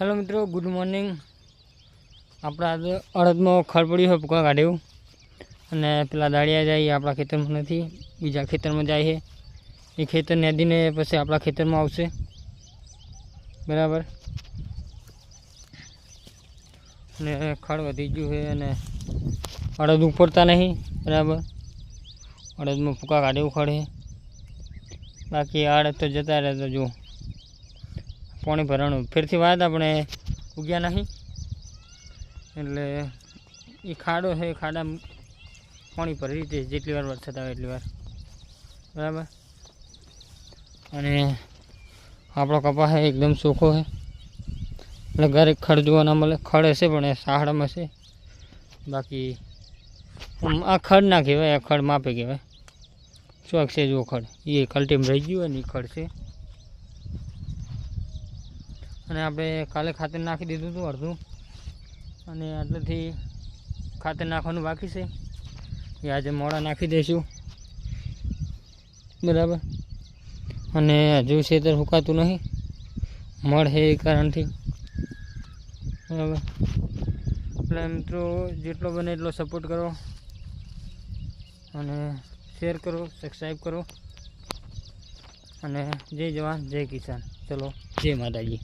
Hello મિત્રો good morning આપણે આજે અડદમાં ખડ પડ્યું હોય ભૂકા કાઢ્યું. અને પેલા દાળિયા જાય, એ આપણા ખેતરમાં નથી, બીજા ખેતરમાં જાય છે. એ ખેતર નદીને પછી આપણા ખેતરમાં આવશે. બરાબર? અને ખડ વધી ગયું છે અને અડદ ઉપડતા નહીં, બરાબર? અડદમાં ફૂકા કાઢ્યું ખડ છે. બાકી આ અડદ તો જતા રહે તો જો પાણી ભરાણું. ફેરથી વાત આપણે ઉગ્યા નહીં. એટલે એ ખાડો છે, એ ખાડામાં પાણી ભરી દે જેટલી વાર વરસાદ આવે એટલી વાર. બરાબર? અને આપણો કપા છે, એકદમ ચોખ્ખો છે. એટલે ઘરે ખડ જોવા ના મળે. ખડ હશે પણ એ સાહડામાં હશે બાકી આ ખડ ના કહેવાય, આ ખડ માપે કહેવાય. ચોક છે જો ખડ? એ કલ્ટીમ રહી ગયું હોય ને એ ખડ છે. અને આપણે કાલે ખાતર નાખી દીધું હતું અડધું. અને આટલેથી ખાતર નાખવાનું બાકી છે. એ આજે મોડા નાખી દઈશું. બરાબર? અને હજુ ખેતર સુકાતું નહીં. મળ છે એ કારણથી. બરાબર? એટલે મિત્રો, જેટલો બને એટલો સપોર્ટ કરો. અને શેર કરો સબસ્ક્રાઈબ કરો. અને જય જવાન, જય કિસાન. ચલો, જય માતાજી.